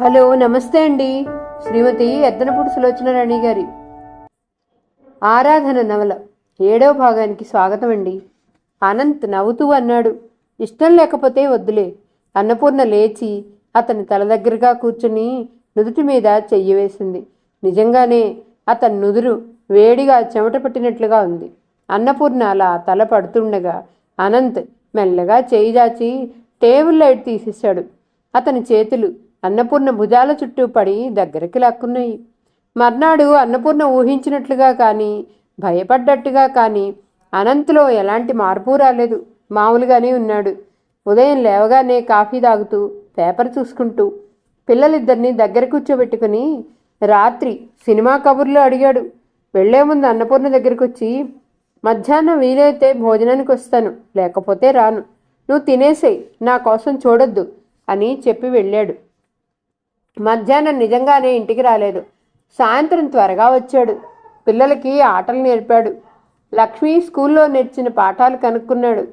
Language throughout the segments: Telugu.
హలో నమస్తే అండి. శ్రీమతి ఎద్దనపూడి సులోచన రాణి గారి ఆరాధన నవల ఏడవ భాగానికి స్వాగతం అండి. అనంత్ నవ్వుతూ అన్నాడు ఇష్టం లేకపోతే వద్దులే. అన్నపూర్ణ లేచి అతని తల దగ్గరగా కూర్చుని నుదుటి మీద చెయ్యి వేసింది. నిజంగానే అతని నుదురు వేడిగా చెమట పట్టినట్లుగా ఉంది. అన్నపూర్ణ అలా తల పడుతుండగా అనంత్ మెల్లగా చేయి దాచి టేబుల్ లైట్ తీసేశాడు. అతని చేతులు అన్నపూర్ణ భుజాల చుట్టూ పడి దగ్గరికి లాక్కున్నాయి. మర్నాడు అన్నపూర్ణ ఊహించినట్లుగా కానీ భయపడ్డట్టుగా కానీ అనంతలో ఎలాంటి మార్పు రాలేదు. మామూలుగానే ఉన్నాడు. ఉదయం లేవగానే కాఫీ తాగుతూ పేపర్ చూసుకుంటూ పిల్లలిద్దరినీ దగ్గర కూర్చోబెట్టుకుని రాత్రి సినిమా కబుర్లు అడిగాడు. వెళ్ళే ముందు అన్నపూర్ణ దగ్గరికి వచ్చి మధ్యాహ్నం వీలైతే భోజనానికి వస్తాను లేకపోతే రాను. నువ్వు తినేసేయ్ నా కోసం చూడొద్దు అని చెప్పి వెళ్ళాడు. మధ్యాహ్నం నిజంగానే ఇంటికి రాలేదు. సాయంత్రం త్వరగా వచ్చాడు. పిల్లలకి ఆటలు నేర్పాడు. లక్ష్మి స్కూల్లో నేర్చిన పాఠాలు కనుక్కున్నాడు.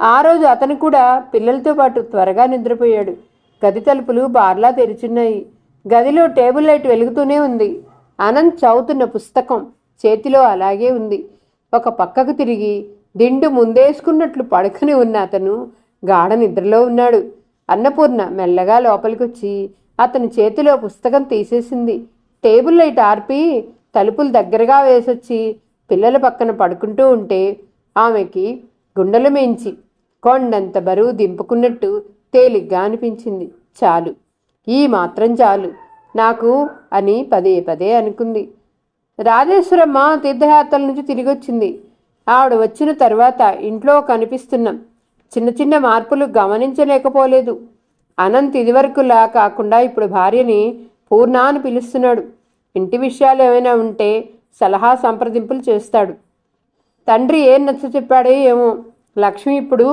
ఆ రోజు అతను కూడా పిల్లలతో పాటు త్వరగా నిద్రపోయాడు. గది తలుపులు బార్లా తెరిచున్నాయి. గదిలో టేబుల్ లైట్ వెలుగుతూనే ఉంది. అనంత్ చదువుతున్న పుస్తకం చేతిలో అలాగే ఉంది. ఒక పక్కకు తిరిగి దిండు ముందేసుకున్నట్లు పడుకుని ఉన్న అతను గాఢ నిద్రలో ఉన్నాడు. అన్నపూర్ణ మెల్లగా లోపలికొచ్చి అతని చేతిలో పుస్తకం తీసేసింది. టేబుల్ లైట్ ఆర్పి తలుపులు దగ్గరగా వేసొచ్చి పిల్లల పక్కన పడుకుంటూ ఉంటే ఆమెకి గుండెలు మేంచి కొండంత బరువు దింపుకున్నట్టు తేలిగ్గా అనిపించింది. చాలు. ఈ మాత్రం చాలు. నాకు అని పదే పదే అనుకుంది. రాజేశ్వరమ్మ తీర్థయాత్రల నుంచి తిరిగి వచ్చింది ఆవిడ వచ్చిన తర్వాత ఇంట్లో కనిపిస్తున్నాం చిన్న చిన్న మార్పులు గమనించలేకపోలేదు. అనంత్ ఇదివరకులా కాకుండా ఇప్పుడు భార్యని పూర్ణ అని పిలుస్తున్నాడు. ఇంటి విషయాలు ఏమైనా ఉంటే సలహా సంప్రదింపులు చేస్తాడు. తండ్రి ఏం నచ్చ చెప్పాడో ఏమో. లక్ష్మి ఇప్పుడు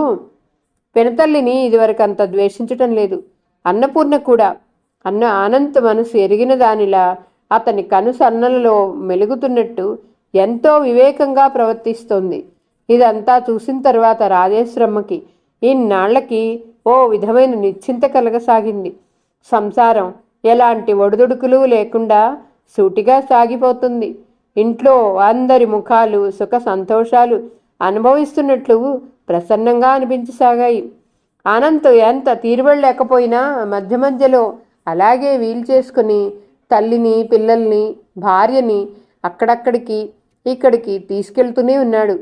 పినతల్లిని ఇదివరకు అంత ద్వేషించటం లేదు. అన్నపూర్ణ కూడా. అన్న ఆనంత్ మనసు ఎరిగిన దానిలా అతని కనుసన్నలలో మెలుగుతున్నట్టు ఎంతో వివేకంగా ప్రవర్తిస్తోంది. ఇదంతా చూసిన తర్వాత రాజేశ్వరమ్మకి ఇన్నాళ్ళకి ఓ విధమైన నిశ్చింత కలగసాగింది. సంసారం ఎలాంటి ఒడిదుడుకులు లేకుండా సూటిగా సాగిపోతుంది. ఇంట్లో అందరి ముఖాలు సుఖ సంతోషాలు అనుభవిస్తున్నట్లు ప్రసన్నంగా అనిపించసాగాయి. అనంత్ ఎంత తీరుబడలేకపోయినా మధ్య మధ్యలో అలాగే వీలు చేసుకుని తల్లిని పిల్లల్ని భార్యని అక్కడక్కడికి ఇక్కడికి తీసుకెళ్తూనే ఉన్నాడు.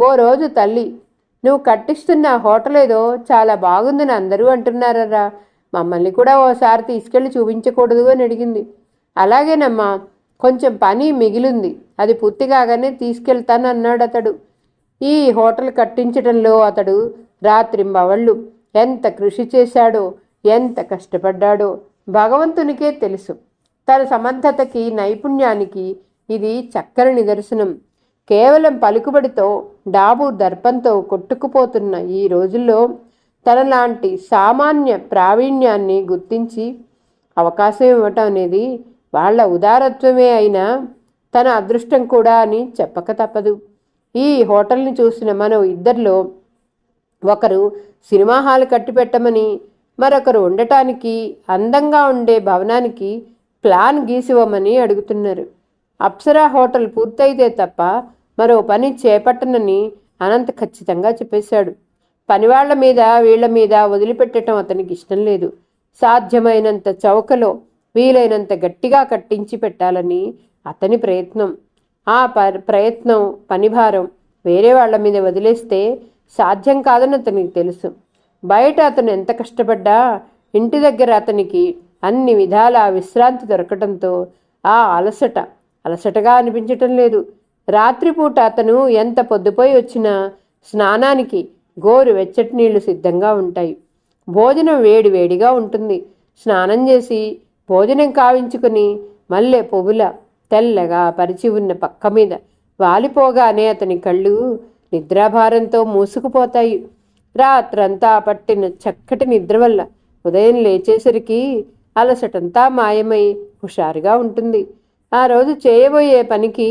ఓ రోజు తల్లి నువ్వు కట్టిస్తున్న హోటల్ ఏదో చాలా బాగుందని అందరూ అంటున్నారరా. మమ్మల్ని కూడా ఓసారి తీసుకెళ్ళి చూపించకూడదు అని అడిగింది. అలాగేనమ్మా కొంచెం పని మిగిలింది. అది పూర్తి కాగానే తీసుకెళ్తాను అన్నాడు అతడు ఈ హోటల్ కట్టించడంలో అతడు రాత్రింబవళ్ళు ఎంత కృషి చేశాడో ఎంత కష్టపడ్డాడో భగవంతునికే తెలుసు. తన సమర్థతకి నైపుణ్యానికి ఇది చక్కని నిదర్శనం. కేవలం పలుకుబడితో డాబు దర్పంతో కొట్టుకుపోతున్న ఈ రోజుల్లో తనలాంటి సామాన్య ప్రావీణ్యాన్ని గుర్తించి అవకాశం ఇవ్వటం అనేది వాళ్ళ ఉదారత్వమే అయినా తన అదృష్టం కూడా అని చెప్పక తప్పదు. ఈ హోటల్ని చూసిన మనం ఇద్దరిలో ఒకరు సినిమా హాల్ కట్టిపెట్టమని మరొకరు ఉండటానికి అందంగా ఉండే భవనానికి ప్లాన్ గీసివ్వమని అడుగుతున్నారు. అప్సరా హోటల్ పూర్తయితే తప్ప మరో పని చేపట్టనని అనంత్ ఖచ్చితంగా చెప్పేశాడు. పనివాళ్ళ మీద వీళ్ళ మీద వదిలిపెట్టడం అతనికి ఇష్టం లేదు. సాధ్యమైనంత చౌకలో వీలైనంత గట్టిగా కట్టించి పెట్టాలని అతని ప్రయత్నం. ఆ ప ప్రయత్నం పనిభారం వేరే వాళ్ళ మీద వదిలేస్తే సాధ్యం కాదని అతనికి తెలుసు. బయట అతను ఎంత కష్టపడ్డా ఇంటి దగ్గర అతనికి అన్ని విధాల విశ్రాంతి దొరకటంతో ఆ అలసట అలసటగా అనిపించటం లేదు. రాత్రిపూట అతను ఎంత పొద్దుపోయి వచ్చినా స్నానానికి గోరు వెచ్చటి నీళ్ళు సిద్ధంగా ఉంటాయి. భోజనం వేడి వేడిగా ఉంటుంది. స్నానం చేసి భోజనం కావించుకుని మల్లె పువ్వుల తెల్లగా పరిచి ఉన్న పక్క మీద వాలిపోగానే అతని కళ్ళు నిద్రాభారంతో మూసుకుపోతాయి. రాత్రంతా పట్టిన చక్కటి నిద్ర వల్ల ఉదయం లేచేసరికి అలసటంతా మాయమై హుషారుగా ఉంటుంది. ఆ రోజు చేయబోయే పనికి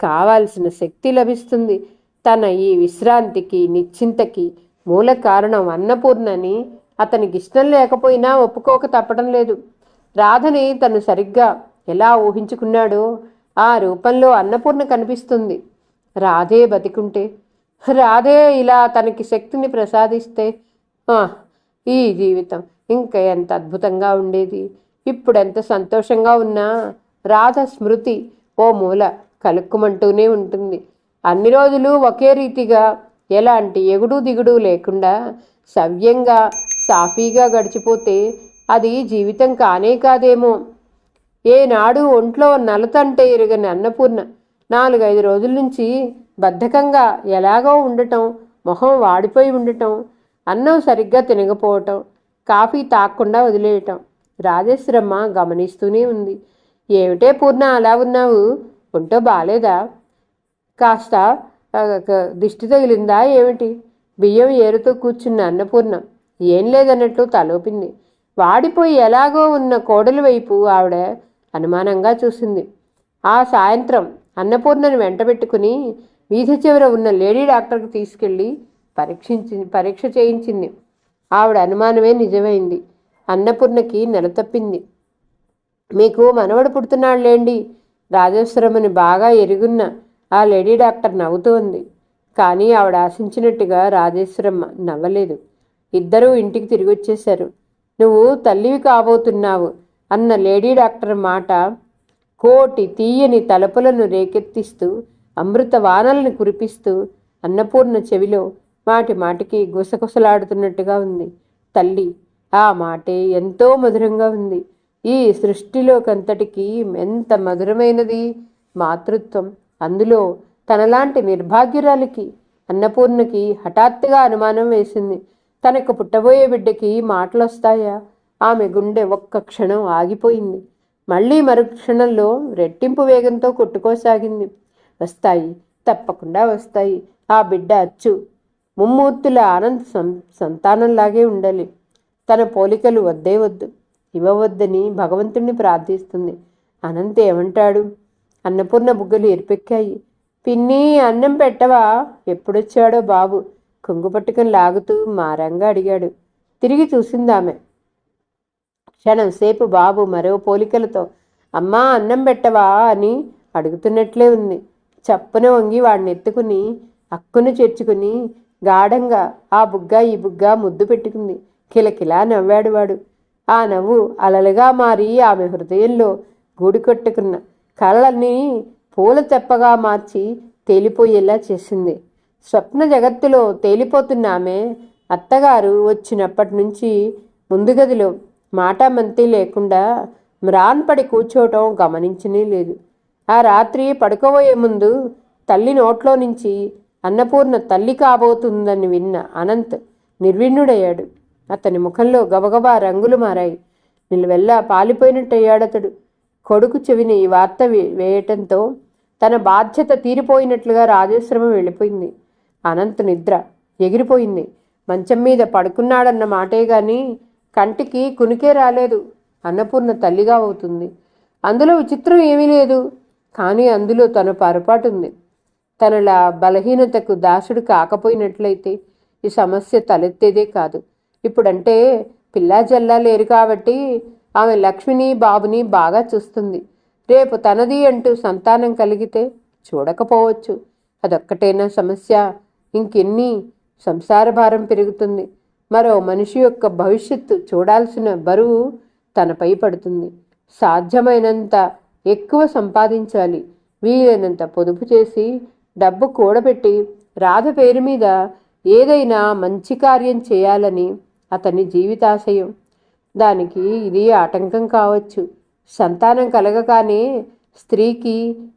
కావాల్సిన శక్తి లభిస్తుంది. తన ఈ విశ్రాంతికి నిశ్చింతకి మూల కారణం అన్నపూర్ణని అతనికి ఇష్టం లేకపోయినా ఒప్పుకోక తప్పడం లేదు. రాధని తను సరిగ్గా ఎలా ఊహించుకున్నాడో ఆ రూపంలో అన్నపూర్ణ కనిపిస్తుంది. రాధే బతికుంటే రాధే ఇలా తనకి శక్తిని ప్రసాదిస్తే ఆ, ఈ జీవితం ఇంకా ఎంత అద్భుతంగా ఉండేది. ఇప్పుడు ఎంత సంతోషంగా ఉన్నా రాధ స్మృతి ఓ మూల కలుక్కుమంటూనే ఉంటుంది. అన్ని రోజులు ఒకే రీతిగా ఎలాంటి ఎగుడు దిగుడు లేకుండా సవ్యంగా సాఫీగా గడిచిపోతే అది జీవితం కానే కాదేమో. ఏనాడు ఒంట్లో నలతంటే ఎరుగని అన్నపూర్ణ నాలుగైదు రోజుల నుంచి బద్ధకంగా ఎలాగో ఉండటం మొహం వాడిపోయి ఉండటం అన్నం సరిగ్గా తినకపోవటం కాఫీ తాక్కుండా వదిలేయటం రాజేశ్వరమ్మ గమనిస్తూనే ఉంది. ఏమిటే పూర్ణ అలా ఉన్నావు? ఒంటో బాగాలేదా కాస్త దిష్టి తగిలిందా? ఏమిటి? బియ్యం ఏరుతూ కూర్చున్న అన్నపూర్ణ. ఏం లేదన్నట్లు తలోపింది. వాడిపోయి ఎలాగో ఉన్న కోడలి వైపు ఆవిడ అనుమానంగా చూసింది. ఆ సాయంత్రం అన్నపూర్ణను వెంటబెట్టుకుని వీధి చివర ఉన్న లేడీ డాక్టర్కి తీసుకెళ్ళి పరీక్షించి పరీక్ష చేయించింది. ఆవిడ అనుమానమే నిజమైంది. అన్నపూర్ణకి నెల తప్పింది మీకు మనవడు పుడుతున్నాడులేండి. రాజేశ్వరమ్మని బాగా ఎరుగున్న ఆ లేడీ డాక్టర్ నవ్వుతూ ఉంది కానీ ఆవిడ ఆశించినట్టుగా రాజేశ్వరమ్మ నవ్వలేదు. ఇద్దరూ ఇంటికి తిరిగి వచ్చేశారు నువ్వు తల్లివి కాబోతున్నావు అన్న లేడీ డాక్టర్ మాట కోటి తీయని తలపులను రేకెత్తిస్తూ అమృత వానల్ని కురిపిస్తూ అన్నపూర్ణ చెవిలో మాటి మాటికి గుసగుసలాడుతున్నట్టుగా ఉంది. తల్లి ఆ మాటే ఎంతో మధురంగా ఉంది. ఈ సృష్టిలోకంతటికి ఎంత మధురమైనది మాతృత్వం. అందులో తనలాంటి నిర్భాగ్యురాలికి అన్నపూర్ణకి హఠాత్తుగా అనుమానం వేసింది. తనకు పుట్టబోయే బిడ్డకి మాటలొస్తాయా? ఆమె గుండె ఒక్క క్షణం ఆగిపోయింది. మళ్ళీ మరుక్షణంలో రెట్టింపు వేగంతో కొట్టుకోసాగింది. వస్తాయి తప్పకుండా వస్తాయి. ఆ బిడ్డ అచ్చు. ముమ్మూర్తుల ఆనంద్ సంతానంలాగే ఉండాలి. తన పోలికలు వద్దే వద్దు. ఇవ్వవద్దని భగవంతుణ్ణి ప్రార్థిస్తుంది. అనంత్ ఏమంటాడు? అన్నపూర్ణ బుగ్గలు ఎరిపెక్కాయి పిన్ని అన్నం పెట్టవా? ఎప్పుడొచ్చాడో బాబు? కొంగు పట్టుకుని లాగుతూ మారంగా అడిగాడు. తిరిగి చూసిందామె. క్షణం సేపు బాబు మరో పోలికలతో అమ్మా అన్నం పెట్టవా అని అడుగుతున్నట్లే ఉంది. చప్పున వంగి వాడిని ఎత్తుకుని అక్కును చేర్చుకుని గాఢంగా ఆ బుగ్గ ఈ బుగ్గ ముద్దు పెట్టుకుంది. కిలకిలా నవ్వాడు వాడు. ఆ నవ్వు అలలుగా మారి ఆమె హృదయంలో గూడు కట్టుకున్న. కళ్ళన్నీ పూల తెప్పగా మార్చి తేలిపోయేలా చేసింది. స్వప్న జగత్తులో తేలిపోతున్న ఆమె అత్తగారు వచ్చినప్పటి నుంచి ముందు గదిలో మాటామంతి లేకుండా మ్రాన్పడి కూర్చోవటం గమనించనే లేదు. ఆ రాత్రి పడుకోబోయే ముందు తల్లి నోట్లో నుంచి అన్నపూర్ణ తల్లి కాబోతుందని విన్న అనంత్ నిర్విణ్ణుడయ్యాడు. అతని ముఖంలో గబగబా రంగులు మారాయి. నిలువెల్లా పాలిపోయినట్టయ్యాడతడు. కొడుకు చెవిని ఈ వార్త వే- వేయటంతో తన బాధ్యత తీరిపోయినట్లుగా రాజేశ్వరం వెళ్ళిపోయింది. అనంత నిద్ర ఎగిరిపోయింది. మంచం మీద పడుకున్నాడన్న మాటే గాని కంటికి కునికే రాలేదు. అన్నపూర్ణ తల్లిగా అవుతుంది. అందులో విచిత్రం ఏమీ లేదు. కానీ అందులో తన పొరపాటు ఉంది తనలా బలహీనతకు దాసుడు కాకపోయినట్లయితే ఈ సమస్య తలెత్తేదే కాదు. ఇప్పుడంటే పిల్లా జల్లా లేరు కాబట్టి ఆమె లక్ష్మిని బాబుని బాగా చూస్తుంది. రేపు తనది అంటూ సంతానం కలిగితే చూడకపోవచ్చు. అదొక్కటేనా సమస్య? ఇంకెన్ని? సంసార భారం పెరుగుతుంది. మరో మనిషి యొక్క భవిష్యత్తు చూడాల్సిన బరువు తనపై పడుతుంది. సాధ్యమైనంత ఎక్కువ సంపాదించాలి. వీలైనంత పొదుపు చేసి డబ్బు కూడబెట్టి రాధ పేరు మీద ఏదైనా మంచి కార్యం చేయాలని అతని జీవితాశయం. దానికి ఇది ఆటంకం కావచ్చు. సంతానం కలగగానే స్త్రీకి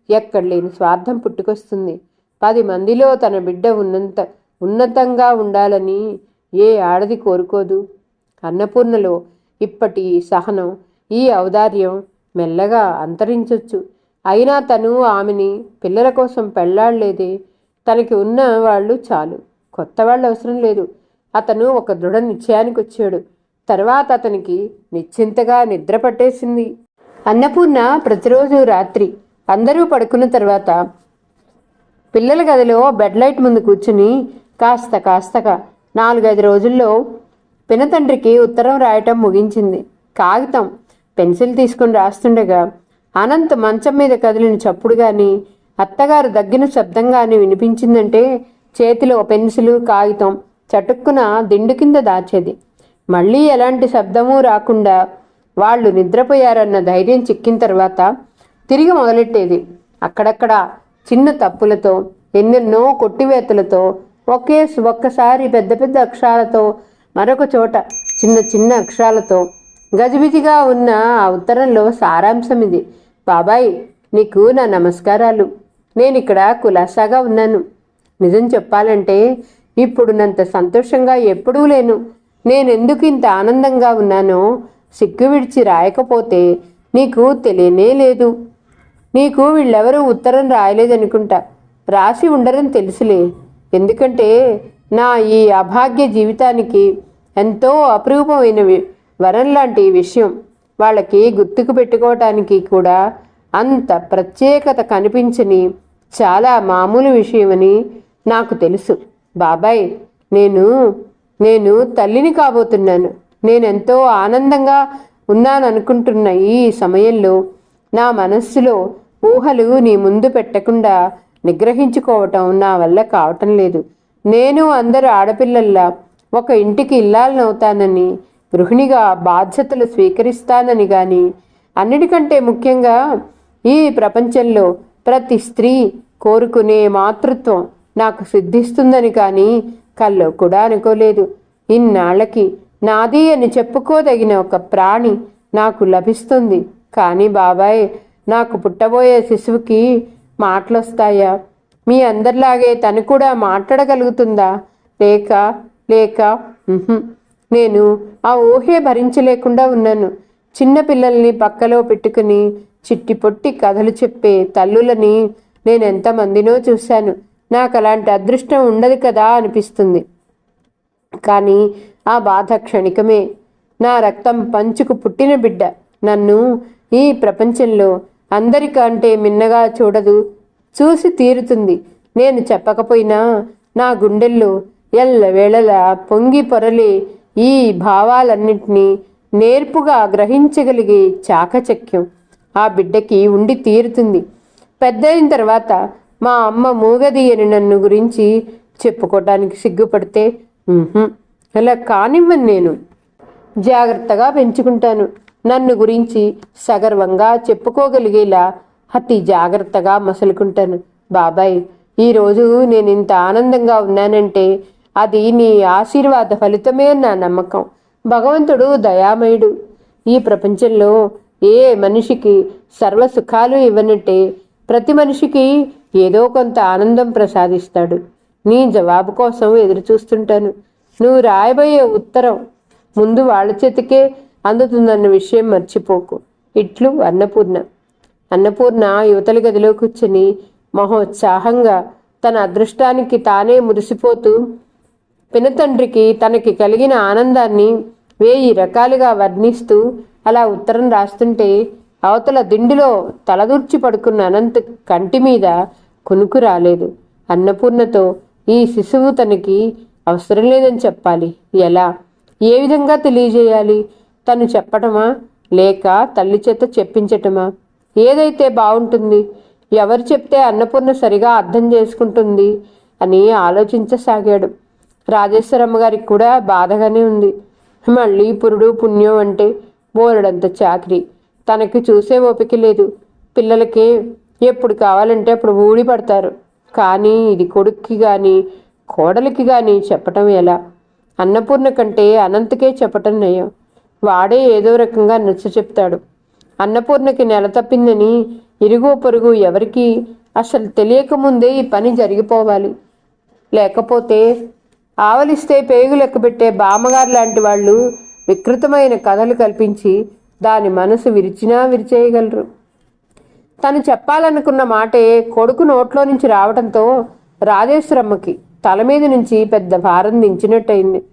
ఎక్కడ లేని స్వార్థం పుట్టుకొస్తుంది. పది మందిలో తన బిడ్డ ఉన్నంత ఉన్నతంగా ఉండాలని ఏ ఆడది కోరుకోదు. అన్నపూర్ణలో ఇప్పటి సహనం ఈ ఔదార్యం మెల్లగా అంతరించొచ్చు. అయినా తను ఆమెని పిల్లల కోసం పెళ్ళాడలేదే. తనకి ఉన్న వాళ్ళు చాలు. కొత్త వాళ్ళు అవసరం లేదు. అతను ఒక దృఢ నిశ్చయానికి వచ్చాడు తర్వాత అతనికి నిశ్చింతగా నిద్ర పట్టేసింది. అన్నపూర్ణ ప్రతిరోజు రాత్రి అందరూ పడుకున్న తర్వాత పిల్లల గదిలో బెడ్ లైట్ ముందు కూర్చుని కాస్త కాస్తగా నాలుగైదు రోజుల్లో పినతండ్రికి ఉత్తరం రాయటం ముగించింది. కాగితం పెన్సిల్ తీసుకుని రాస్తుండగా అనంత్ మంచం మీద కదిలిన చప్పుడు కానీ అత్తగారు దగ్గిన శబ్దం కానీ వినిపించిందంటే చేతిలో పెన్సిలు కాగితం చటుక్కున దిండు కింద దాచేది. మళ్ళీ ఎలాంటి శబ్దమూ రాకుండా వాళ్ళు నిద్రపోయారన్న ధైర్యం చిక్కిన తర్వాత తిరిగి మొదలెట్టేది. అక్కడక్కడ చిన్న తప్పులతో ఎన్నెన్నో కొట్టివేతలతో ఒకే ఒక్కసారి పెద్ద పెద్ద అక్షరాలతో మరొక చోట చిన్న చిన్న అక్షరాలతో గజిబిజిగా ఉన్న ఆ ఉత్తరంలో సారాంశం ఇది. బాబాయ్ నీకు నా నమస్కారాలు. నేను ఇక్కడ కులాసాగా ఉన్నాను. నిజం చెప్పాలంటే ఇప్పుడునంత సంతోషంగా ఎప్పుడూ లేను. నేనెందుకు ఇంత ఆనందంగా ఉన్నానో సిగ్గు విడిచి రాయకపోతే నీకు తెలియనే లేదు. నీకు వీళ్ళెవరూ ఉత్తరం రాయలేదనుకుంటా. రాసి ఉండరని తెలుసులే. ఎందుకంటే నా ఈ అభాగ్య జీవితానికి ఎంతో అపరూపమైన వరం లాంటి విషయం. వాళ్ళకి గుర్తుకు పెట్టుకోవటానికి కూడా అంత ప్రత్యేకత కనిపించని చాలా మామూలు విషయమని నాకు తెలుసు. బాబాయ్ నేను నేను తల్లిని కాబోతున్నాను. నేనెంతో ఆనందంగా ఉన్నాననుకుంటున్న ఈ సమయంలో నా మనస్సులో ఊహలు నీ ముందు పెట్టకుండా నిగ్రహించుకోవటం నా వల్ల కావటం లేదు. నేను అందరు ఆడపిల్లల్లా ఒక ఇంటికి ఇల్లాలనవుతానని గృహిణిగా బాధ్యతలు స్వీకరిస్తానని కానీ అన్నిటికంటే ముఖ్యంగా ఈ ప్రపంచంలో ప్రతి స్త్రీ కోరుకునే మాతృత్వం నాకు సిద్ధిస్తుందని కానీ కల్లో కూడా అనుకోలేదు. ఇన్నాళ్ళకి నాది అని చెప్పుకోదగిన ఒక ప్రాణి నాకు లభిస్తుంది. కానీ బాబాయ్ నాకు పుట్టబోయే శిశువుకి మాటలొస్తాయా? మీ అందరిలాగే తను కూడా మాట్లాడగలుగుతుందా? లేక లేక నేను ఆ ఊహే భరించలేకుండా ఉన్నాను. చిన్న పిల్లల్ని పక్కలో పెట్టుకుని చిట్టి పొట్టి కథలు చెప్పే తల్లులని నేను ఎంతమందినో చూశాను. నాకు అలాంటి అదృష్టం ఉండదు కదా అనిపిస్తుంది. కానీ ఆ బాధ క్షణికమే. నా రక్తం పంచుకు పుట్టిన బిడ్డ. నన్ను ఈ ప్రపంచంలో అందరికంటే మిన్నగా చూడదు. చూసి తీరుతుంది. నేను చెప్పకపోయినా నా గుండెల్లో ఎల్లవేళలా పొంగి పొరలే ఈ భావాలన్నింటినీ నేర్పుగా గ్రహించగలిగే చాకచక్యం ఆ బిడ్డకి ఉండి తీరుతుంది. పెద్దయిన తర్వాత మా అమ్మ మూగది అని నన్ను గురించి చెప్పుకోవటానికి సిగ్గుపడితే అలా కానివ్వను నేను. జాగ్రత్తగా పెంచుకుంటాను. నన్ను గురించి సగర్వంగా చెప్పుకోగలిగేలా అతి జాగ్రత్తగా మసలుకుంటాను. బాబాయ్ ఈరోజు నేను ఇంత ఆనందంగా ఉన్నానంటే అది నీ ఆశీర్వాద ఫలితమే నా నమ్మకం. భగవంతుడు దయామయుడు. ఈ ప్రపంచంలో ఏ మనిషికి సర్వ సుఖాలు ఇవ్వనంటే ప్రతి మనిషికి ఏదో కొంత ఆనందం ప్రసాదిస్తాడు. నీ జవాబు కోసం ఎదురుచూస్తుంటాను నువ్వు రాయబోయే ఉత్తరం ముందు వాళ్ళ చేతికే అందుతుందన్న విషయం మర్చిపోకు. ఇట్లు అన్నపూర్ణ. అన్నపూర్ణ యువతల గదిలో కూర్చుని మహోత్సాహంగా తన అదృష్టానికి తానే మురిసిపోతూ పినతండ్రికి తనకి కలిగిన ఆనందాన్ని వేయి రకాలుగా వర్ణిస్తూ అలా ఉత్తరం రాస్తుంటే అవతల దిండులో తలదూర్చి పడుకున్న అనంత్ కంటి మీద కునుకు రాలేదు. అన్నపూర్ణతో ఈ శిశువు తనకి అవసరం లేదని చెప్పాలి. ఎలా? ఏ విధంగా తెలియజేయాలి? తను చెప్పటమా? లేక తల్లి చేత చెప్పించటమా? ఏదైతే బాగుంటుంది ఎవరు చెప్తే అన్నపూర్ణ సరిగా అర్థం చేసుకుంటుంది అని ఆలోచించసాగాడు. రాజేశ్వరమ్మ గారికి కూడా బాధగానే ఉంది. మళ్ళీ పురుడు పుణ్యం అంటే బోరడంత చాకరీ. తనకి చూసే ఓపిక లేదు. పిల్లలకి ఎప్పుడు కావాలంటే అప్పుడు ఊడి పడతారు. కానీ ఇది కొడుక్కి కానీ కోడలికి కానీ చెప్పటం ఎలా? అన్నపూర్ణ కంటే అనంతకే చెప్పటం నయం. వాడే ఏదో రకంగా నచ్చ చెప్తాడు. అన్నపూర్ణకి నెల తప్పిందని ఇరుగు పొరుగు ఎవరికి అసలు తెలియకముందే ఈ పని జరిగిపోవాలి. లేకపోతే ఆవలిస్తే పేగు లెక్కబెట్టే బామ్మగారు లాంటి వాళ్ళు వికృతమైన కథలు కల్పించి దాని మనసు విరిచినా విరిచేయగలరు. తను చెప్పాలనుకున్న మాటే కొడుకు నోట్లో నుంచి రావడంతో రాజేశ్వరమ్మకి తల మీద నుంచి పెద్ద భారం దించినట్టయింది.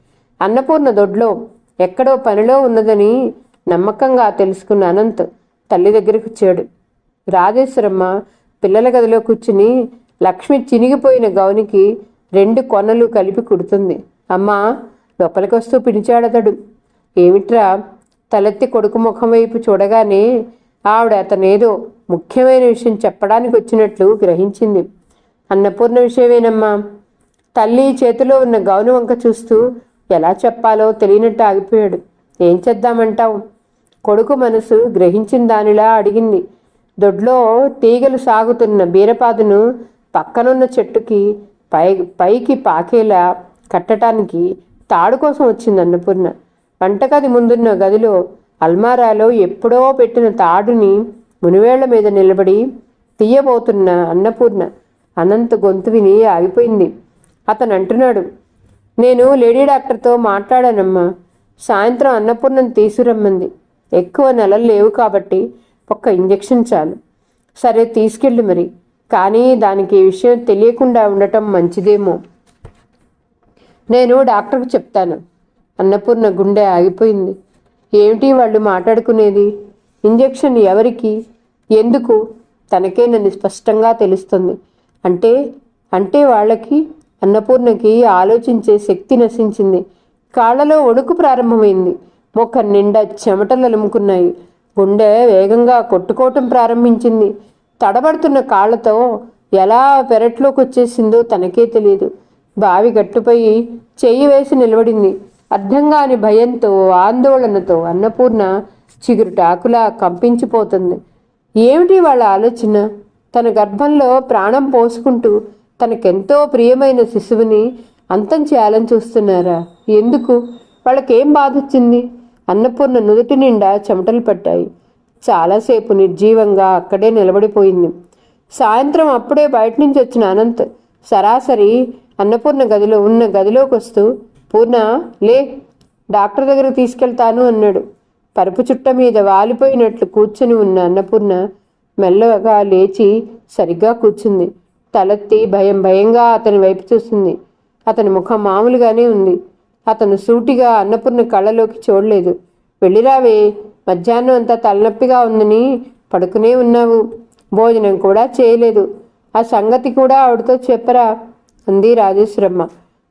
అన్నపూర్ణ దొడ్లో ఎక్కడో పనిలో ఉన్నదని నమ్మకంగా తెలుసుకున్న అనంత్ తల్లి దగ్గరికి వచ్చాడు. రాజేశ్వరమ్మ పిల్లల గదిలో కూర్చుని లక్ష్మి చినిగిపోయిన గౌనికి రెండు కొనలు కలిపి కుడుతుంది. అమ్మా లోపలికొస్తూ పిలిచాడతడు. ఏమిట్రా? తలెత్తి కొడుకు ముఖం వైపు చూడగానే ఆవిడ అతనేదో ముఖ్యమైన విషయం చెప్పడానికి వచ్చినట్లు గ్రహించింది. అన్నపూర్ణ విషయమేనమ్మా. తల్లి చేతిలో ఉన్న గౌను వంక చూస్తూ ఎలా చెప్పాలో తెలియనట్టు ఆగిపోయాడు. ఏం చేద్దామంటావు? కొడుకు మనసు గ్రహించిన దానిలా అడిగింది. దొడ్లో తీగలు సాగుతున్న బీరపాదును పక్కనున్న చెట్టుకి పై పైకి పాకేలా కట్టడానికి తాడు కోసం వచ్చింది అన్నపూర్ణ. వంటగది ముందున్న గదిలో అల్మారాలో ఎప్పుడో పెట్టిన తాడుని మునివేళ్ళ మీద నిలబడి తీయబోతున్న అన్నపూర్ణ అనంత గొంతు విని ఆగిపోయింది. అతను అంటున్నాడు నేను లేడీ డాక్టర్తో మాట్లాడానమ్మా. సాయంత్రం అన్నపూర్ణను తీసుకురమ్మంది. ఎక్కువ నెలలు లేవు కాబట్టి ఒక్క ఇంజెక్షన్ చాలు. సరే తీసుకెళ్ళు మరి. కానీ దానికి ఈ విషయం తెలియకుండా ఉండటం మంచిదేమో. నేను డాక్టర్కి చెప్తాను. అన్నపూర్ణ గుండె ఆగిపోయింది. ఏమిటి వాళ్ళు మాట్లాడుకునేది? ఇంజెక్షన్ ఎవరికి? ఎందుకు? తనకే నన్ను స్పష్టంగా తెలుస్తుంది. అంటే అంటే వాళ్ళకి అన్నపూర్ణకి ఆలోచించే శక్తి నశించింది. కాళ్ళలో వణుకు ప్రారంభమైంది. ముఖ నిండా చెమటలు అలుముకున్నాయి. గుండె వేగంగా కొట్టుకోవటం ప్రారంభించింది. తడబడుతున్న కాళ్ళతో ఎలా పెరట్లోకి వచ్చేసిందో తనకే తెలియదు బావి గట్టుపై చెయ్యి వేసి నిలబడింది. అర్థం కాని భయంతో ఆందోళనతో అన్నపూర్ణ చిగురుటాకులా కంపించిపోతుంది. ఏమిటి వాళ్ళ ఆలోచన? తన గర్భంలో ప్రాణం పోసుకుంటూ తనకెంతో ప్రియమైన శిశువుని అంతం చేయాలని చూస్తున్నారా? ఎందుకు? వాళ్ళకేం బాధ వచ్చింది అన్నపూర్ణ నుదుటి నిండా చెమటలు పట్టాయి. చాలాసేపు నిర్జీవంగా అక్కడే నిలబడిపోయింది. సాయంత్రం అప్పుడే బయట నుంచి వచ్చిన అనంత్ సరాసరి అన్నపూర్ణ గదిలో ఉన్న గదిలోకి వస్తూ పూర్ణ లే డాక్టర్ దగ్గరకు తీసుకెళ్తాను అన్నాడు. పరుపు చుట్ట మీద వాలిపోయినట్లు కూర్చుని ఉన్న అన్నపూర్ణ మెల్లగా లేచి సరిగ్గా కూర్చుంది. తలెత్తి భయం భయంగా అతని వైపు చూస్తుంది. అతని ముఖం మామూలుగానే ఉంది. అతను సూటిగా అన్నపూర్ణ కళ్ళలోకి చూడలేదు. వెళ్ళిరావే మధ్యాహ్నం అంతా తలనొప్పిగా ఉందని పడుకునే ఉన్నావు. భోజనం కూడా చేయలేదు. ఆ సంగతి కూడా ఆవిడతో చెప్పరా? అంది రాజేశ్వరమ్మ.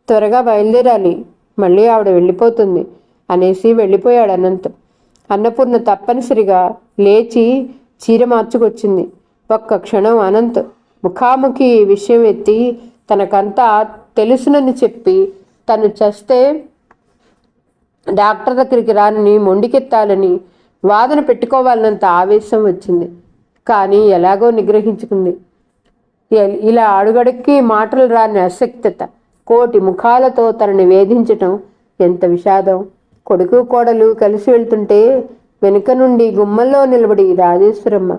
త్వరగా బయలుదేరాలి. మళ్ళీ ఆవిడ వెళ్ళిపోతుంది అనేసి వెళ్ళిపోయాడు అనంత్. అన్నపూర్ణ తప్పనిసరిగా లేచి చీర మార్చుకొచ్చింది. ఒక్క క్షణం అనంత్ ముఖాముఖి ఈ విషయం ఎత్తి తనకంతా తెలుసునని చెప్పి తను చస్తే డాక్టర్ దగ్గరికి రానని మొండికెత్తాలని వాదన పెట్టుకోవాలన్నంత ఆవేశం వచ్చింది. కానీ ఎలాగో నిగ్రహించుకుంది. ఇలా అడుగడుక్కి మాటలు రాని అసక్తత కోటి ముఖాలతో తనని వేధించటం ఎంత విషాదం. కొడుకు కోడలు కలిసి వెళ్తుంటే వెనుక నుండి గుమ్మల్లో నిలబడి రాజేశ్వరమ్మ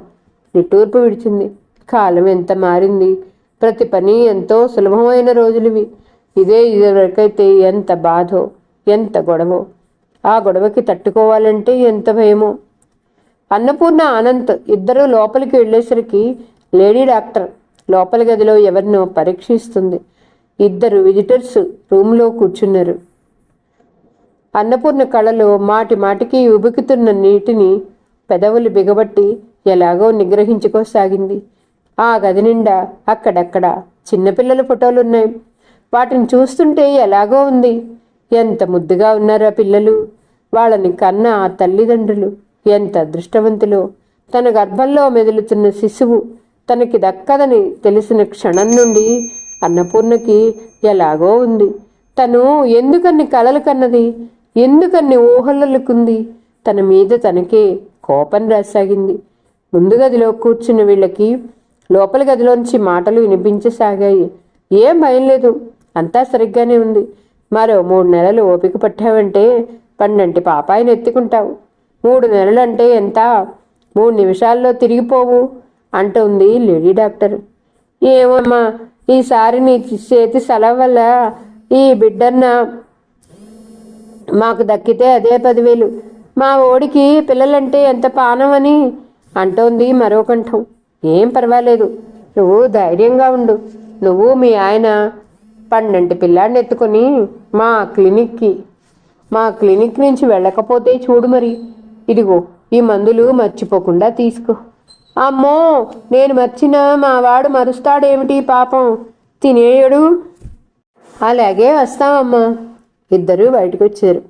నిట్టూర్పు విడిచింది. కాలం ఎంత మారింది. ప్రతి పని ఎంతో సులభమైన రోజులివి. ఇదే ఇదివరకైతే ఎంత బాధో ఎంత గొడవో. ఆ గొడవకి తట్టుకోవాలంటే ఎంత భయమో. అన్నపూర్ణ అనంత్ ఇద్దరూ లోపలికి వెళ్ళేసరికి లేడీ డాక్టర్ లోపలి గదిలో ఎవరినో పరీక్షిస్తుంది. ఇద్దరు విజిటర్స్ రూమ్లో కూర్చున్నారు. అన్నపూర్ణ కళలో మాటి మాటికి ఉబుకుతున్న నీటిని పెదవులు బిగబట్టి ఎలాగో నిగ్రహించుకోసాగింది. ఆ గది నిండా అక్కడక్కడ చిన్నపిల్లల ఫోటోలున్నాయి. వాటిని చూస్తుంటే ఎలాగో ఉంది. ఎంత ముద్దుగా ఉన్నారా పిల్లలు. వాళ్ళని కన్న ఆ తల్లిదండ్రులు ఎంత అదృష్టవంతులో. తన గర్భంలో మెదులుతున్న శిశువు తనకి దక్కదని తెలిసిన క్షణం నుండి అన్నపూర్ణకి ఎలాగో ఉంది. తను ఎందుకన్ని కలలు కన్నది? ఎందుకన్ని ఊహలలుకుంది తన మీద తనకే కోపం రాసాగింది. ముందు గదిలో కూర్చున్న వీళ్ళకి లోపల గదిలోంచి మాటలు వినిపించసాగాయి. ఏం భయం లేదు. అంతా సరిగ్గానే ఉంది. మరో మూడు నెలలు ఓపిక పట్టావంటే పన్నెంటి పాపాయిని ఎత్తుకుంటావు. మూడు నెలలు అంటే ఎంత? మూడు నిమిషాల్లో తిరిగిపోవు అంటుంది లేడీ డాక్టర్. ఏమమ్మా ఈసారి నీ చేతి సెలవు వల్ల ఈ బిడ్డన్న మాకు దక్కితే అదే పదివేలు. మా ఓడికి పిల్లలంటే ఎంత పానం అని అంటోంది మరో కంఠం. ఏం పర్వాలేదు నువ్వు ధైర్యంగా ఉండు. నువ్వు మీ ఆయన పన్నెండు పిల్లాడిని ఎత్తుకొని మా క్లినిక్కి మా క్లినిక్ నుంచి వెళ్ళకపోతే చూడు మరి. ఇదిగో ఈ మందులు మర్చిపోకుండా తీసుకో. అమ్మో నేను మర్చిన మా వాడు మరుస్తాడేమిటి పాపం? తినేయడు? అలాగే వస్తామమ్మా ఇద్దరూ బయటకు వచ్చారు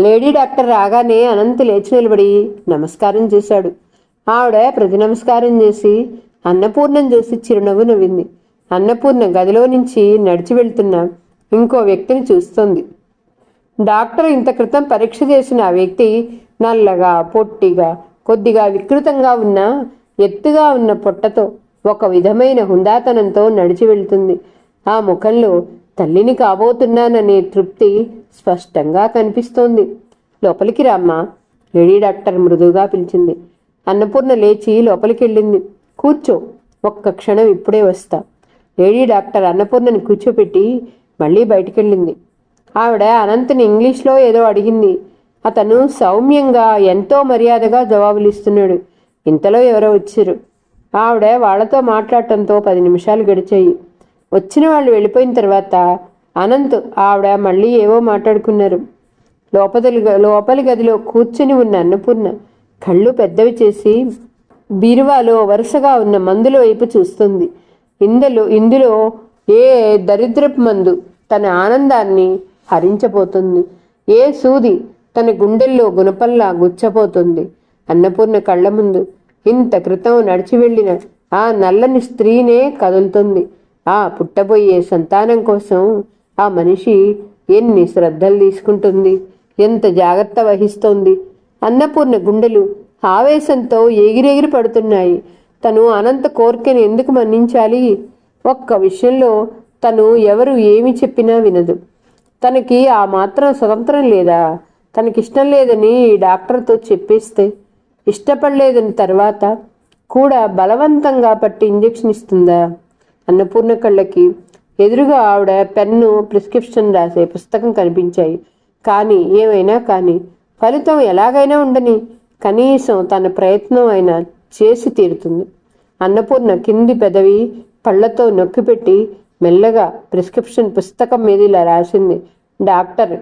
లేడీ డాక్టర్ రాగానే అనంత్ లేచి నిలబడి నమస్కారం చేశాడు. ఆవిడ ప్రతి నమస్కారం చేసి అన్నపూర్ణం చూసి చిరునవ్వు నవ్వింది. అన్నపూర్ణ గదిలో నుంచి నడిచి వెళ్తున్న ఇంకో వ్యక్తిని చూస్తోంది. డాక్టర్ ఇంత క్రితం పరీక్ష చేసిన ఆ వ్యక్తి నల్లగా పొట్టిగా కొద్దిగా వికృతంగా ఉన్న ఎత్తుగా ఉన్న పొట్టతో ఒక విధమైన హుందాతనంతో నడిచి వెళ్తుంది. ఆ ముఖంలో తల్లిని కాబోతున్నాననే తృప్తి స్పష్టంగా కనిపిస్తోంది. లోపలికి రామ్మా లేడీ డాక్టర్ మృదువుగా పిలిచింది. అన్నపూర్ణ లేచి లోపలికి వెళ్ళింది కూర్చో ఒక్క క్షణం ఇప్పుడే వస్తా. లేడీ డాక్టర్ అన్నపూర్ణని కూర్చోపెట్టి మళ్ళీ బయటికెళ్ళింది. ఆవిడ అనంతని ఇంగ్లీష్లో ఏదో అడిగింది. అతను సౌమ్యంగా ఎంతో మర్యాదగా జవాబులు ఇస్తున్నాడు ఇంతలో ఎవరో వచ్చారు. ఆవిడ వాళ్ళతో మాట్లాడటంతో పది నిమిషాలు గడిచాయి. వచ్చిన వాళ్ళు వెళ్ళిపోయిన తర్వాత అనంత్ ఆవిడ మళ్ళీ ఏవో మాట్లాడుకున్నారు. లోపలి లోపలి గదిలో కూర్చుని ఉన్న అన్నపూర్ణ కళ్ళు పెద్దవి చేసి బీరువాలో వరుసగా ఉన్న మందుల వైపు చూస్తుంది. ఇందులో ఇందులో ఏ దరిద్రపు మందు తన ఆనందాన్ని హరించబోతుంది. ఏ సూది తన గుండెల్లో గుణపల్లా గుచ్చపోతుంది. అన్నపూర్ణ కళ్ళ ముందు ఇంత క్రితం నడిచి వెళ్ళిన ఆ నల్లని స్త్రీనే కదులుతుంది. ఆ పుట్టబోయే సంతానం కోసం ఆ మనిషి ఎన్ని శ్రద్ధలు తీసుకుంటుంది ఎంత జాగ్రత్త వహిస్తోంది. అన్నపూర్ణ గుండెలు ఆవేశంతో ఎగిరెగిరి పడుతున్నాయి. తను అనంత కోరికను ఎందుకు మన్నించాలి? ఒక్క విషయంలో తను ఎవరు ఏమి చెప్పినా వినదు. తనకి ఆ మాత్రం స్వతంత్రం లేదా? తనకిష్టం లేదని ఈ డాక్టర్తో చెప్పేస్తే ఇష్టపడలేదని తర్వాత కూడా బలవంతంగా పట్టి ఇంజెక్షన్ ఇస్తుందా? అన్నపూర్ణ కళ్ళకి ఎదురుగా ఆవిడ పెన్ను ప్రిస్క్రిప్షన్ రాసే పుస్తకం కనిపించాయి. కానీ ఏమైనా కానీ ఫలితం ఎలాగైనా ఉండని కనీసం తన ప్రయత్నం అయినా చేసి తీరుతుంది. అన్నపూర్ణ కింది పెదవి పళ్ళతో నొక్కిపెట్టి మెల్లగా ప్రిస్క్రిప్షన్ పుస్తకం మీద ఇలా రాసింది. డాక్టర్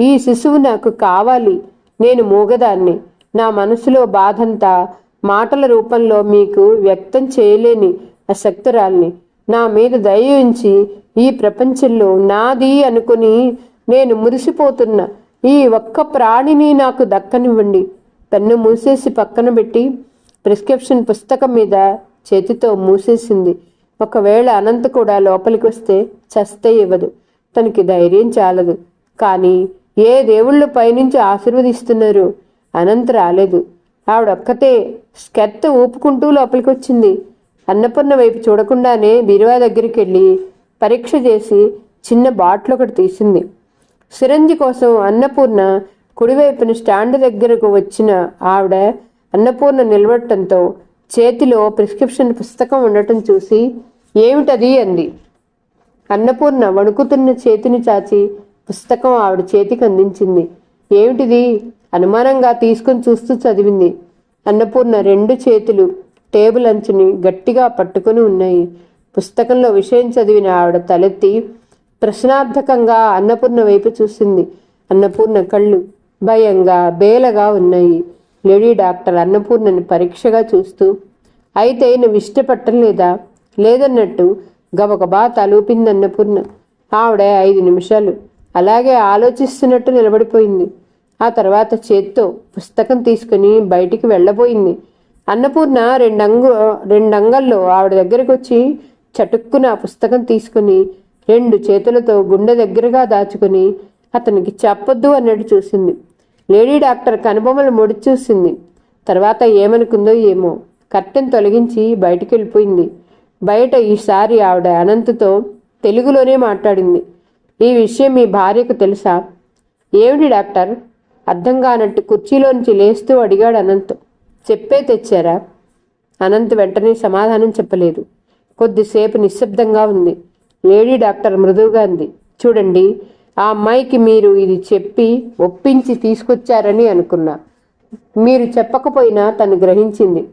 ఈ శిశువు నాకు కావాలి నేను మూగదాన్ని. నా మనసులో బాధంతా మాటల రూపంలో మీకు వ్యక్తం చేయలేని అశక్తురాల్ని నా మీద దయ ఉంచి ఈ ప్రపంచంలో నాది అనుకుని నేను మురిసిపోతున్న ఈ ఒక్క ప్రాణిని నాకు దక్కనివ్వండి. పెన్ను మూసేసి పక్కన పెట్టి ప్రిస్క్రిప్షన్ పుస్తకం మీద చేతితో మూసేసింది. ఒకవేళ అనంత్ కూడా లోపలికి వస్తే చస్తే ఇవ్వదు. తనకి ధైర్యం చాలదు. కానీ ఏ దేవుళ్ళు పైనుంచి ఆశీర్వదిస్తున్నారు? అనంత రాలేదు. ఆవిడొక్కతే స్కెత్త ఊపుకుంటూ లోపలికి వచ్చింది అన్నపూర్ణ వైపు చూడకుండానే బీరువా దగ్గరికి వెళ్ళి పరీక్ష చేసి చిన్న బాటిల్ ఒకటి తీసింది. సిరంజి కోసం అన్నపూర్ణ కుడివైపున స్టాండ్ దగ్గరకు వచ్చిన ఆవిడ అన్నపూర్ణ నిలబడటంతో చేతిలో ప్రిస్క్రిప్షన్ పుస్తకం ఉండటం చూసి ఏమిటది? అంది. అన్నపూర్ణ వణుకుతున్న చేతిని చాచి పుస్తకం ఆవిడ చేతికి అందించింది. ఏమిటిది? అనుమానంగా తీసుకుని చూస్తూ చదివింది. అన్నపూర్ణ రెండు చేతులు టేబుల్ అంచుని గట్టిగా పట్టుకుని ఉన్నాయి. పుస్తకంలో విషయం చదివిన ఆవిడ తలెత్తి ప్రశ్నార్థకంగా అన్నపూర్ణ వైపు చూసింది. అన్నపూర్ణ కళ్ళు భయంగా బేలగా ఉన్నాయి. లేడీ డాక్టర్ అన్నపూర్ణని పరీక్షగా చూస్తూ అయితే నువ్వు ఇష్టపట్టం లేదా? లేదన్నట్టు గబగబా తలూపింది అన్నపూర్ణ. ఆవిడ ఐదు నిమిషాలు అలాగే ఆలోచిస్తున్నట్టు నిలబడిపోయింది. ఆ తర్వాత చేత్తో పుస్తకం తీసుకుని బయటికి వెళ్ళబోయింది. అన్నపూర్ణ రెండంగు రెండంగల్లో ఆవిడ దగ్గరకు వచ్చి చటుక్కున ఆ పుస్తకం తీసుకుని రెండు చేతులతో గుండె దగ్గరగా దాచుకుని అతనికి చెప్పొద్దు అన్నట్టు చూసింది. లేడీ డాక్టర్ కనుబొమ్మలు ముడి చూసింది. తర్వాత ఏమనుకుందో ఏమో కర్టెన్ తొలగించి బయటికి వెళ్ళిపోయింది బయట ఈసారి ఆవిడ అనంతతో తెలుగులోనే మాట్లాడింది. ఈ విషయం మీ భార్యకు తెలుసా? ఏమిటి డాక్టర్? అర్థం కానట్టు కుర్చీలోంచి లేస్తూ అడిగాడు అనంత్. చెప్పే తెచ్చారా? అనంత్ వెంటనే సమాధానం చెప్పలేదు. కొద్దిసేపు నిశ్శబ్దంగా ఉంది. లేడీ డాక్టర్ మృదువుగా అంది. చూడండి ఆ అమ్మాయికి మీరు ఇది చెప్పి ఒప్పించి తీసుకొచ్చారని అనుకున్నా. మీరు చెప్పకపోయినా తను గ్రహించింది.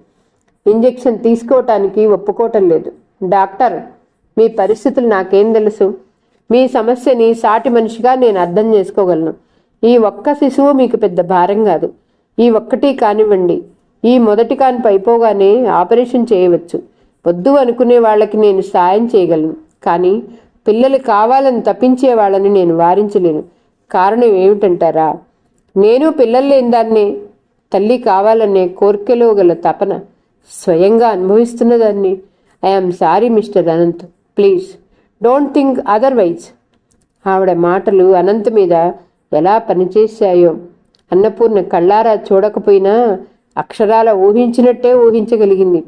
ఇంజెక్షన్ తీసుకోవటానికి ఒప్పుకోవటం లేదు. డాక్టర్ మీ పరిస్థితులు నాకేం తెలుసు? మీ సమస్యని సాటి మనిషిగా నేను అర్థం చేసుకోగలను. ఈ ఒక్క శిశువు మీకు పెద్ద భారం కాదు. ఈ ఒక్కటి కానివ్వండి. ఈ మొదటి కాని పైపోగానే ఆపరేషన్ చేయవచ్చు. వద్దు అనుకునే వాళ్ళకి నేను సాయం చేయగలను. కానీ పిల్లలు కావాలని తప్పించే వాళ్ళని నేను వారించలేను. కారణం ఏమిటంటారా? నేను పిల్లలు లేని దాన్నే తల్లి కావాలనే కోరికలో గల తపన స్వయంగా అనుభవిస్తున్నదాన్ని I'm sorry mister Anant. Please. Don't think otherwise ఆవిడ మాటలు అనంత్ మీద ఎలా పనిచేశాయో. అన్నపూర్ణ కళ్ళారా చూడకపోయినా అక్షరాల ఊహించినట్టే ఊహించగలిగింది.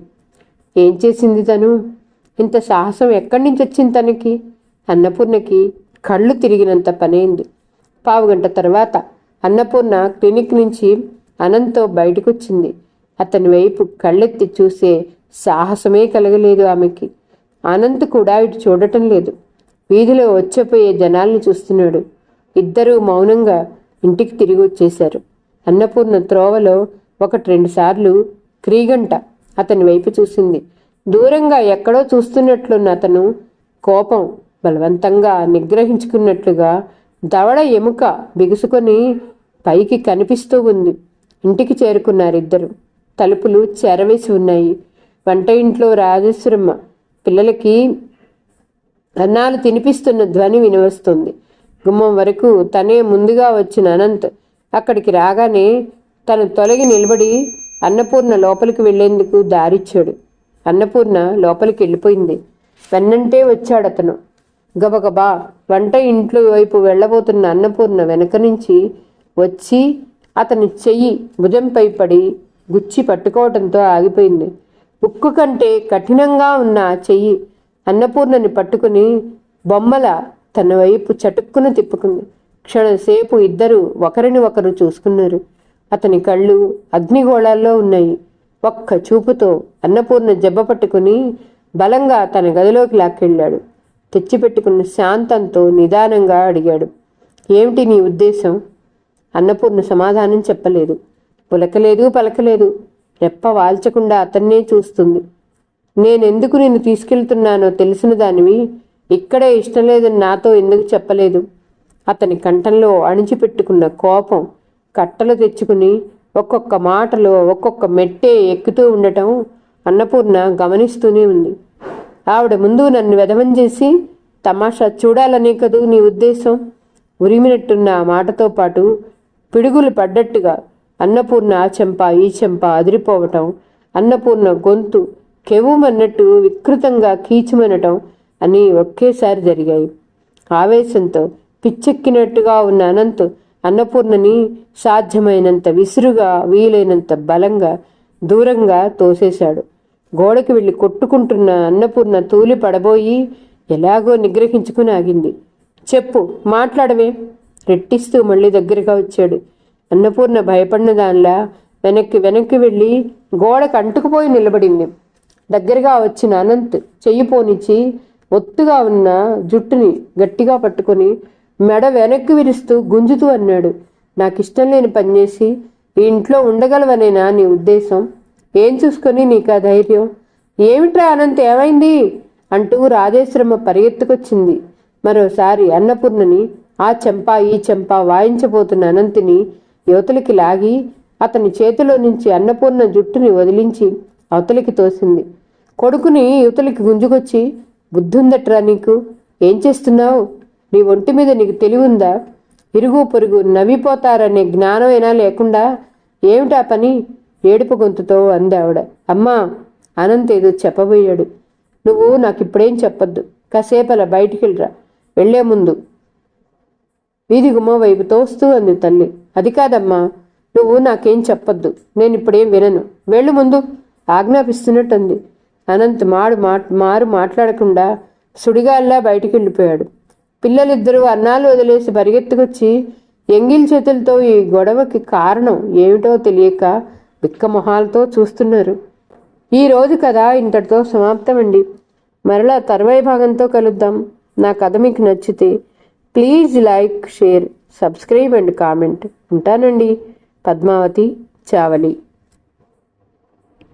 ఏం చేసింది తను? ఇంత సాహసం ఎక్కడి నుంచి వచ్చింది తనకి? అన్నపూర్ణకి కళ్ళు తిరిగినంత పనైంది. పావుగంట తర్వాత అన్నపూర్ణ క్లినిక్ నుంచి అనంతో బయటకొచ్చింది. అతని వైపు కళ్ళెత్తి చూసే సాహసమే కలగలేదు ఆమెకి. అనంత్ కూడా ఇటు చూడటం లేదు. వీధిలో వచ్చిపోయే జనాల్ని చూస్తున్నాడు. ఇద్దరూ మౌనంగా ఇంటికి తిరిగి వచ్చేశారు. అన్నపూర్ణ త్రోవలో ఒకటి రెండు సార్లు క్రీగంట అతని వైపు చూసింది. దూరంగా ఎక్కడో చూస్తున్నట్లున్న అతను కోపం బలవంతంగా నిగ్రహించుకున్నట్లుగా దవడ ఎముక బిగుసుకొని పైకి కనిపిస్తూ ఉంది. ఇంటికి చేరుకున్నారిద్దరు. తలుపులు చెరవేసి ఉన్నాయి. వంట ఇంట్లో రాజేశ్వరమ్మ పిల్లలకి అన్నాలు తినిపిస్తున్న ధ్వని వినవస్తుంది గుమ్మం వరకు తనే ముందుగా వచ్చిన అనంత్ అక్కడికి రాగానే తను తొలగి నిలబడి అన్నపూర్ణ లోపలికి వెళ్ళేందుకు దారిచ్చాడు అన్నపూర్ణ లోపలికి వెళ్ళిపోయింది. వెన్నంటే వచ్చాడు అతను గబగబా వంట ఇంట్లో వైపు వెళ్ళబోతున్న అన్నపూర్ణ వెనక నుంచి వచ్చి అతని చెయ్యి భుజంపై పడి గుచ్చి పట్టుకోవడంతో ఆగిపోయింది. ఉక్కు కంటే కఠినంగా ఉన్న చెయ్యి అన్నపూర్ణని పట్టుకుని బొమ్మల తన వైపు చటుక్కున తిప్పుకుంది. క్షణసేపు ఇద్దరు ఒకరిని ఒకరు చూసుకున్నారు. అతని కళ్ళు అగ్నిగోళాల్లో ఉన్నాయి. ఒక్క చూపుతో అన్నపూర్ణ జబ్బ పట్టుకుని బలంగా తన గదిలోకి లాక్కెళ్ళాడు. తెచ్చిపెట్టుకున్న శాంతంతో నిదానంగా అడిగాడు ఏమిటి నీ ఉద్దేశం? అన్నపూర్ణ సమాధానం చెప్పలేదు. పులకలేదు పలకలేదు. రెప్ప వాల్చకుండా అతన్నే చూస్తుంది. నేనెందుకు నిన్ను తీసుకెళ్తున్నానో తెలిసిన దానివి ఇక్కడే ఇష్టం లేదని నాతో ఎందుకు చెప్పలేదు? అతని కంఠంలో అణిచిపెట్టుకున్న కోపం కట్టలు తెచ్చుకుని ఒక్కొక్క మాటలో ఒక్కొక్క మెట్టే ఎక్కుతూ ఉండటం అన్నపూర్ణ గమనిస్తూనే ఉంది. ఆవిడ ముందు నన్ను వెధవం చేసి తమాషా చూడాలనే కదూ నీ ఉద్దేశం? ఉరిమినట్టున్న ఆ మాటతో పాటు పిడుగులు పడ్డట్టుగా అన్నపూర్ణ ఆ చెంప ఈ చెంప అదిరిపోవటం అన్నపూర్ణ గొంతు కెవ్వుమన్నట్టు వికృతంగా కీచుమనటం అని ఒకేసారి జరిగాయి. ఆవేశంతో పిచ్చెక్కినట్టుగా ఉన్న అనంత్ అన్నపూర్ణని సాధ్యమైనంత విసురుగా వీలైనంత బలంగా దూరంగా తోసేశాడు. గోడకి వెళ్ళి కొట్టుకుంటున్న అన్నపూర్ణ తూలి పడబోయి ఎలాగో నిగ్రహించుకుని ఆగింది. చెప్పు మాట్లాడవే రెట్టిస్తూ మళ్ళీ దగ్గరగా వచ్చాడు. అన్నపూర్ణ భయపడిన దానిలా వెనక్కి వెనక్కి వెళ్ళి గోడకు అంటుకుపోయి నిలబడింది. దగ్గరగా వచ్చిన అనంత్ చెయ్యి పోనిచ్చి ఒత్తుగా ఉన్న జుట్టుని గట్టిగా పట్టుకొని మెడ వెనక్కి విరుస్తూ గుంజుతూ అన్నాడు. నాకు ఇష్టం లేని పనిచేసి ఈ ఇంట్లో ఉండగలవనేనా నీ ఉద్దేశం? ఏం చూసుకొని నీకు ఆ ధైర్యం? ఏమిట్రా అనంత్ ఏమైంది? అంటూ రాజేశ్వరమ్మ పరిగెత్తుకొచ్చింది. మరోసారి అన్నపూర్ణని ఆ చెంప ఈ చెంప వాయించబోతున్న అనంతిని యువతలికి లాగి అతని చేతిలో నుంచి అన్నపూర్ణ జుట్టుని వదిలించి అవతలికి తోసింది. కొడుకుని యువతలికి గుంజుకొచ్చి బుద్ధుందట్రా నీకు? ఏం చేస్తున్నావు? నీ ఒంటి మీద నీకు తెలివుందా? ఇరుగు పొరుగు నవ్విపోతారనే జ్ఞానమైనా లేకుండా ఏమిటా పని? ఏడుపు గొంతుతో అందావిడ అమ్మా అనంత్ ఏదో చెప్పబోయాడు. నువ్వు నాకు ఇప్పుడేం చెప్పొద్దు. కాసేపలా బయటికి వెళ్ళరా వెళ్ళే ముందు. వీధి గుమ్మ వైపు తోస్తూ అంది తల్లి. అది కాదమ్మా. నువ్వు నాకేం చెప్పొద్దు. నేను ఇప్పుడేం వినను. వెళ్ళు ముందు. ఆజ్ఞాపిస్తున్నట్టుంది. అనంత్ మాడు మాట్ మారు మాట్లాడకుండా సుడిగాల్లా బయటికి వెళ్ళిపోయాడు పిల్లలిద్దరూ అన్నాలు వదిలేసి పరిగెత్తుకొచ్చి ఎంగిల్ చేతులతో ఈ గొడవకి కారణం ఏమిటో తెలియక బిక్కమొహాలతో చూస్తున్నారు. ఈ రోజు కథ ఇంతటితో సమాప్తమండి. మరలా తర్వాయి భాగంతో కలుద్దాం. నా కథ మీకు నచ్చితే please like share subscribe and comment ఉంటానండి. పద్మావతి చావలి.